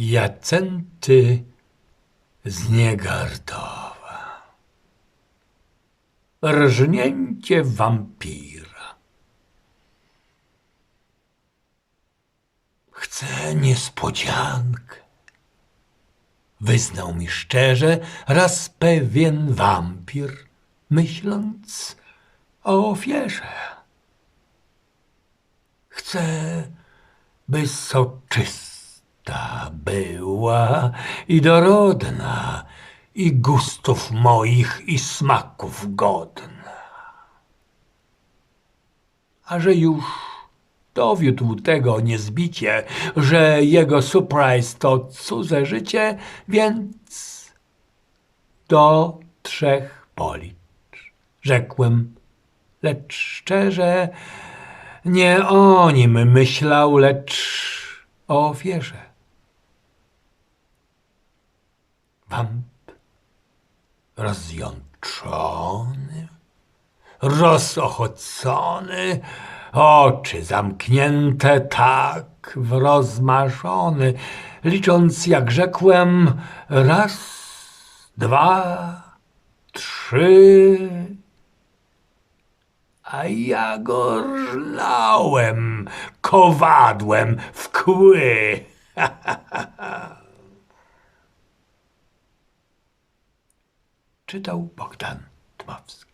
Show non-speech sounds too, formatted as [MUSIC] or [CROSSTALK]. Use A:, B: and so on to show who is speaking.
A: Jacenty z Niegardowa. Rżnięcie wampira. Chcę niespodziankę. Wyznał mi szczerze raz pewien wampir, myśląc o ofierze. Chcę, by była i dorodna, i gustów moich, i smaków godna. A że już dowiódł tego niezbicie, że jego surprise to cudze życie, więc do trzech policz. Rzekłem, lecz szczerze, nie o nim myślał, lecz o ofierze. Wamp rozjączony, rozochocony, oczy zamknięte tak w rozmarzony, licząc, jak rzekłem, raz, dwa, trzy, a ja go rżnąłem kowadłem w kły. [LAUGHS] Czytał Bogdan Dmowski.